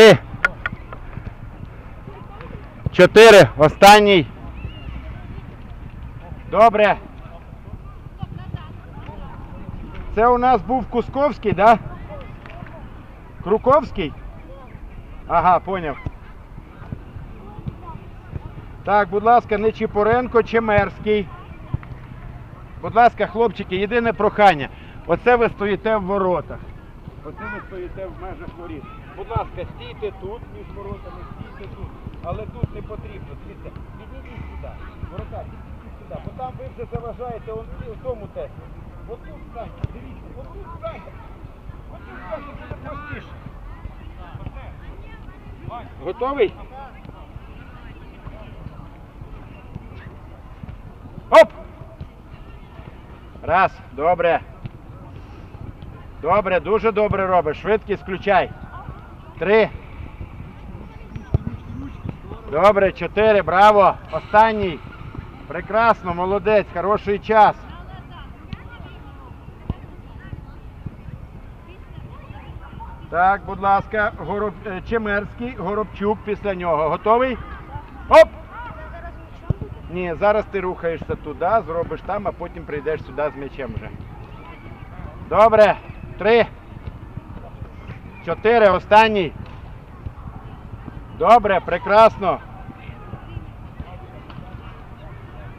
Три. Чотири. Останній. Добре. Це у нас був Кусковський, да? Круковський? Ага, поняв. Так, будь ласка, не Чіпоренко, Чемерський. Будь ласка, хлопчики, єдине прохання. Оце ви стоїте в воротах. Оце ви стоїте в межах воріт. Будь ласка, стійте тут, між воротами, стійте тут. Але тут не потрібно. Дивіться, підійдіть сюди. Ворота, сюди. Бо там ви вже заважаєте он, у тому тесті. От тут станьте, дивіться, от тут станьте. От тут станьте, буде простіше. Готовий? Оп! Раз, добре. Добре, дуже добре робиш. Швидкість включай. Три. Добре, чотири, браво. Останній. Прекрасно, молодець, хороший час. Так, будь ласка, Гороб... е, Чемерський, Горобчук після нього. Готовий? Оп! Ні, зараз ти рухаєшся туди, зробиш там, а потім прийдеш сюди з м'ячем вже. Добре. Три. Чотири. Останній. Добре, прекрасно.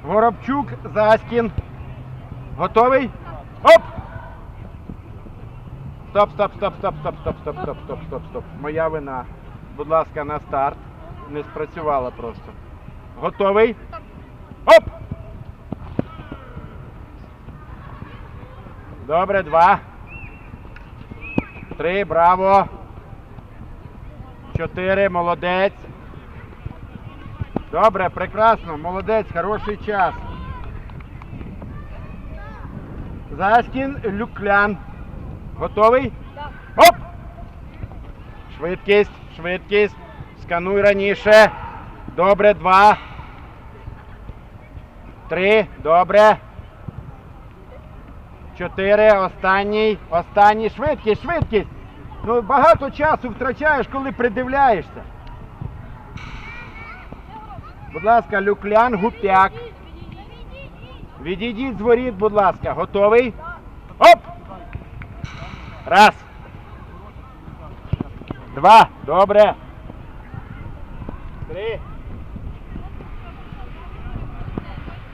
Горобчук, Заськін. Готовий? Оп! Стоп, стоп, стоп, стоп, стоп, стоп, стоп, стоп, стоп, стоп, стоп. Моя вина. Будь ласка, на старт. Не спрацювала просто. Готовий? Оп! Добре, два. Три, браво. Чотири, молодець. Добре, прекрасно, молодець, хороший час. Заскін, Люклян. Готовий? Оп! Швидкість, швидкість. Скануй раніше. Добре, два. Три, добре. Чотири, останній, останній, швидкість, швидкість. Ну, багато часу втрачаєш, коли придивляєшся. Будь ласка, Люклян, Гупяк. Відійдіть з воріт, будь ласка. Готовий? Оп! Раз. Два. Добре. Три.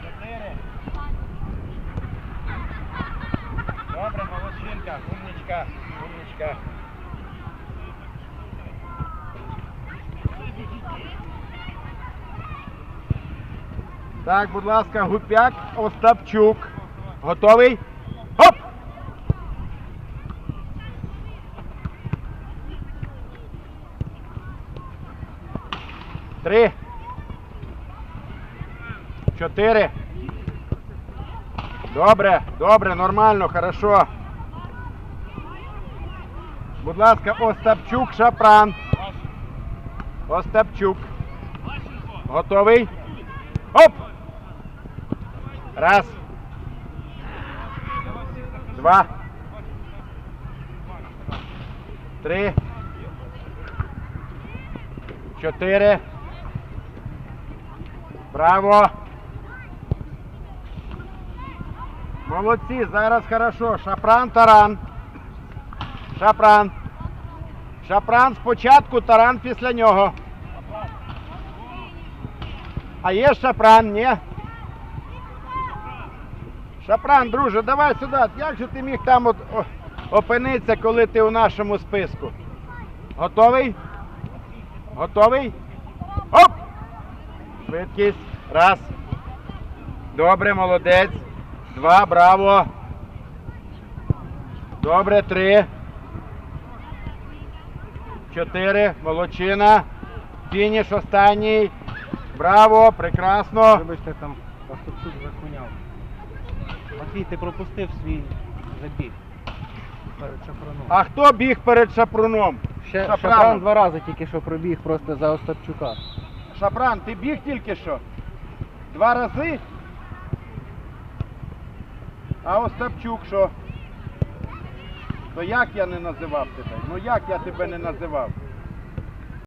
Чотири. Добре, молодчинка, умничка, умничка. Так, будь ласка, Гупяк, Остапчук. Готовий? Хоп! Три. Чотири. Добре, добре, нормально, хорошо. Будь ласка, Остапчук, Шапран. Остапчук. Готовий? Оп! Раз. Два. Три. Чотири. Браво. Молодці, зараз хорошо. Шапран, таран. Шапран. Шапран спочатку, таран після нього. А є шапран, ні? Шапран, друже, давай сюди. Як же ти міг там от опинитися, коли ти у нашому списку? Готовий? Готовий? Оп! Швидкість. Раз. Добре, молодець. Два, браво. Добре, три. Чотири. Молодчина. Фініш останній. Браво, прекрасно. Вибачте, там Остапчук захуняв. Матвій, ти пропустив свій забіг перед шафраном. А хто біг перед шапруном? Ще Шафраном. Шафран два рази тільки що пробіг просто за Остапчука. Шапран, ти біг тільки що? Два рази? А Остапчук що? То як я не називав тебе? Ну як я тебе не називав?